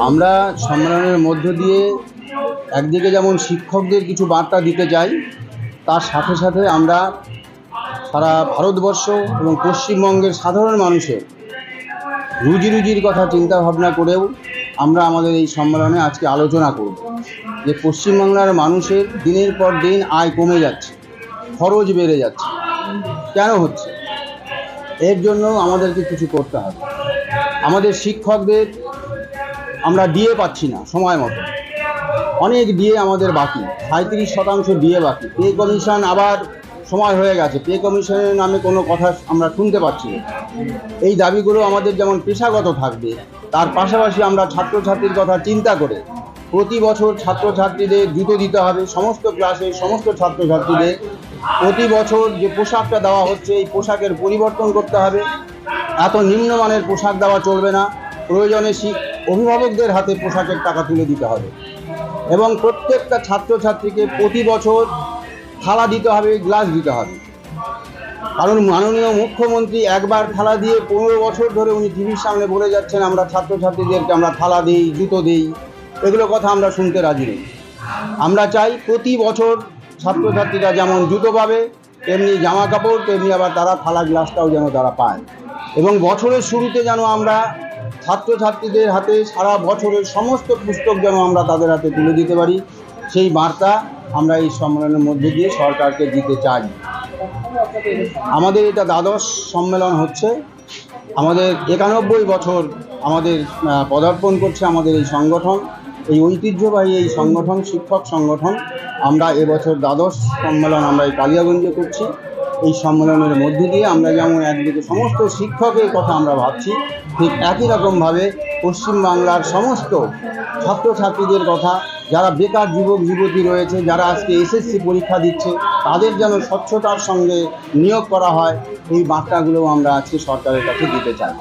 আমরা সম্মেলনের মধ্য দিয়ে একদিকে যেমন শিক্ষকদের কিছু বার্তা দিতে চাই তার সাথে সাথে আমরা সারা ভারতবর্ষ এবং পশ্চিমবঙ্গের সাধারণ মানুষের রুজি রুজির কথা চিন্তা ভাবনা করেও আমরা আমাদের এই সম্মেলনে আজকে আলোচনা করব। যে পশ্চিমবাংলার মানুষের দিনের পর দিন আয় কমে যাচ্ছে, খরচ বেড়ে যাচ্ছে। কেন হচ্ছে? এর জন্য আমাদেরকে কিছু করতে হবে। আমাদের শিক্ষকদের আমরা দিয়ে পাচ্ছি না সময় মতো। অনেক দিয়ে আমাদের বাকি সাঁত্রিশ শতাংশ দিয়ে বাকি। পে কমিশন আবার সময় হয়ে গেছে, পে কমিশনের নামে কোনো কথা আমরা শুনতে পাচ্ছি না। এই দাবিগুলো আমাদের যেমন পেশাগত থাকবে, তার পাশাপাশি আমরা ছাত্রছাত্রীর কথা চিন্তা করে প্রতি বছর ছাত্রছাত্রীদের জুতো দিতে হবে, সমস্ত ক্লাসে সমস্ত ছাত্রছাত্রীদের প্রতি বছর যে পোশাকটা দেওয়া হচ্ছে, এই পোশাকের পরিবর্তন করতে হবে। এত নিম্নমানের পোশাক দেওয়া চলবে না। প্রয়োজনে অভিভাবকদের হাতে পোশাকের টাকা তুলে দিতে হবে। এবং প্রত্যেকটা ছাত্রছাত্রীকে প্রতি বছর থালা দিতে হবে, গ্লাস দিতে হবে। কারণ মাননীয় মুখ্যমন্ত্রী একবার থালা দিয়ে পনেরো বছর ধরে উনি টিভির সামনে বলে যাচ্ছেন, আমরা ছাত্রছাত্রীদেরকে আমরা থালা দিই, জুতো দিই। এগুলো কথা আমরা শুনতে রাজি নেই। আমরা চাই প্রতি বছর ছাত্রছাত্রীরা যেমন জুতো পাবে, তেমনি জামা কাপড়, তেমনি আবার তারা থালা, গ্লাসটাও যেন তারা পায়। এবং বছরের শুরুতে যেন আমরা ছাত্রছাত্রীদের হাতে সারা বছরের সমস্ত পুস্তক যেন আমরা তাদের হাতে তুলে দিতে পারি, সেই বার্তা আমরা এই সম্মেলনের মধ্যে দিয়ে সরকারকে দিতে চাই। আমাদের এটা দ্বাদশ সম্মেলন হচ্ছে। আমাদের একানব্বই বছর আমাদের পদার্পণ করছে আমাদের এই সংগঠন। এই ঐতিহ্যবাহী এই সংগঠন, শিক্ষক সংগঠন, আমরা এবছর দ্বাদশ সম্মেলন আমরা এই কালিয়াগঞ্জে করছি। এই সম্মেলনের মধ্যে দিয়ে আমরা যেমন একদিকে সমস্ত শিক্ষকের কথা আমরা ভাবছি, ঠিক একই রকমভাবে পশ্চিমবাংলার সমস্ত ছাত্রছাত্রীদের কথা, যারা বেকার যুবক, যুবতী রয়েছে, যারা আজকে এসএসসি পরীক্ষা দিচ্ছে, তাদের যেন স্বচ্ছতার সঙ্গে নিয়োগ করা হয়, এই বার্তাগুলোও আমরা আজকে সরকারের কাছে দিতে চাই।